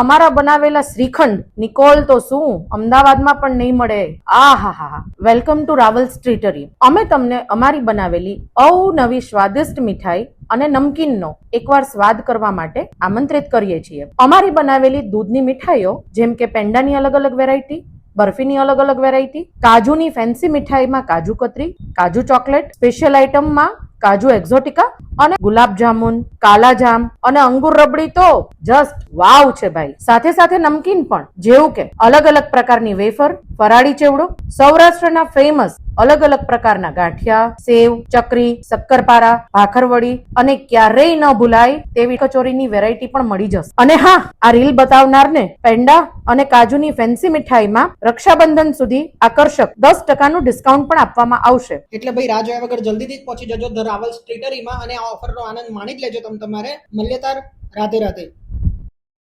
અમારા બનાવેલા શ્રીખંડ, નિકોલ તો શું? અમદાવાદમાં પણ નહીં મળે. આ હા હા વેલકમ ટુ રાવલ સ્ટ્રીટરી અમે તમને અમારી બનાવેલી અવનવી સ્વાદિષ્ટ મીઠાઈ અને નમકીનનો એકવાર સ્વાદ કરવા માટે આમંત્રિત કરીએ છીએ. અમારી બનાવેલી દૂધની મીઠાઈઓ, જેમ કે પેંડાની અલગ અલગ વેરાયટી બરફીની અલગ અલગ વેરાયટી કાજુની ફેન્સી મીઠાઈમાં કાજુ કતરી, કાજુ ચોકલેટ સ્પેશિયલ આઇટમમાં કાજુ એક્ઝોટિકા અને ગુલાબ જામુન કાલા જામ અને અંગુર રબડી તો જસ્ટ વાવ છે ભાઈ. સાથે સાથે નમકીન પણ. જેવું કે અલગ અલગ પ્રકારની વેફર, ફરાળી ચેવડો, સૌરાષ્ટ્રના ફેમસ અલગ અલગ પ્રકારના ગાંઠિયા, સેવ, ચકરી, શક્કરપારા, ભાખરવડી અને ક્યારેય ન ભૂલાય તેવી કચોરીની વેરાયટી પણ મળી જશે. અને હા, આ રીલ બતાવનારને પેંડા અને કાજુની ફેન્સી મીઠાઈમાં રક્ષાબંધન સુધી આકર્ષક દસ ટકાનું ડિસ્કાઉન્ટ પણ આપવામાં આવશે. એટલે ભાઈ રાહ જોયા વગર જલ્દીથી પહોંચી જજો ધ રાવલ સ્ટ્રીટરીમાં અને આ ઓફરનો આનંદ માણી જ લેજો તમે તમારે. મલ્યતાર રાધે રાધે